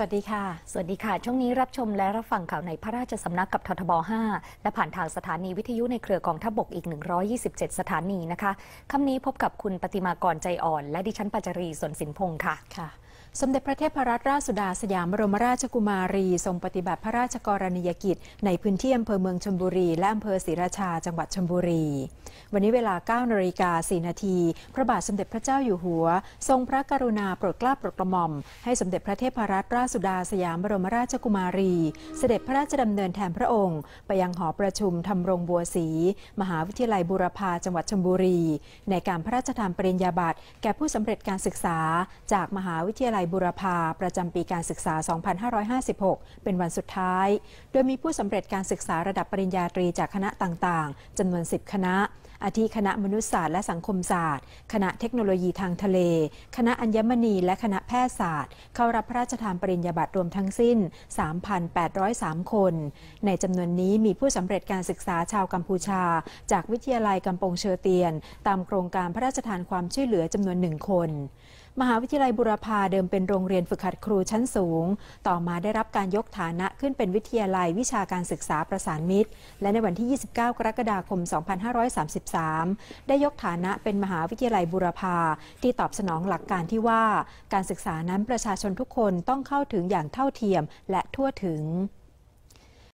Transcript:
วัสดีค่ะ สวัสดีค่ะ ช่วงนี้รับชมและรับฟังข่าวในพระราชสำนักกับททบ 5 และผ่านทางสถานีวิทยุในเครือกองทัพบกอีก 127 สถานีนะคะ คำนี้พบกับคุณปฏิมากรใจอ่อน และดิฉันปัจจรีสนสินพงศ์ค่ะ ค่ะ สมเด็จพระเทพรัตนราชสุดาสยามบรมราชกุมารี ทรงปฏิบัติพระราชกรณียกิจ ในพื้นที่อำเภอเมืองชลบุรี และอำเภอศรีราชาจังหวัดชลบุรี วันนี้เวลา9นาฬิกา4นาที พระบาทสมเด็จพระเจ้าอยู่หัว ทรงพระกรุณาโปรดเกล้าโปรดกระหม่อม ให้สมเด็จพระเทพรัตนราชสุดาสยามบรมราชกุมารี เสด็จพระราชดำเนินแทนพระองค์ ไปยังหอประชุมทำรงบัวศรีมหาวิทยาลัยบูรพาจังหวัดชลบุรี ในการพระราชทานปริญญาบัตรแก่ผู้สำเร็จการศึกษาจากมหาวิทยาลัยบุรพาประจำปีการศึกษา 2556 เป็นวันสุดท้าย โดยมีผู้สำเร็จการศึกษาระดับปริญญาตรีจากคณะต่างๆจำนวน 10 คณะ อาทิคณะมนุษยศาสตร์และสังคมศาสตร์ คณะเทคโนโลยีทางทะเล คณะอัญมณีและคณะแพทยศาสตร์ เข้ารับพระราชทานปริญญาบัตรรวมทั้งสิ้น 3,803 คน ในจำนวนนี้มีผู้สำเร็จการศึกษาชาวกัมพูชา จากวิทยาลัยกำปงเชอเตียน ตามโครงการพระราชทานความช่วยเหลือจำนวนหนึ่งคนมหาวิทยาลัยบุรพาเดิมเป็นโรงเรียนฝึกหัดครูชั้นสูง ต่อมาได้รับการยกฐานะขึ้นเป็นวิทยาลัยวิชาการศึกษาประสานมิตร และในวันที่ 29 กรกฎาคม 2533 2533ได้ยกฐานะเป็นมหาวิทยาลัยบุรพาที่ตอบสนองหลักการที่ว่า การศึกษานั้นประชาชนทุกคนต้องเข้าถึงอย่างเท่าเทียมและทั่วถึง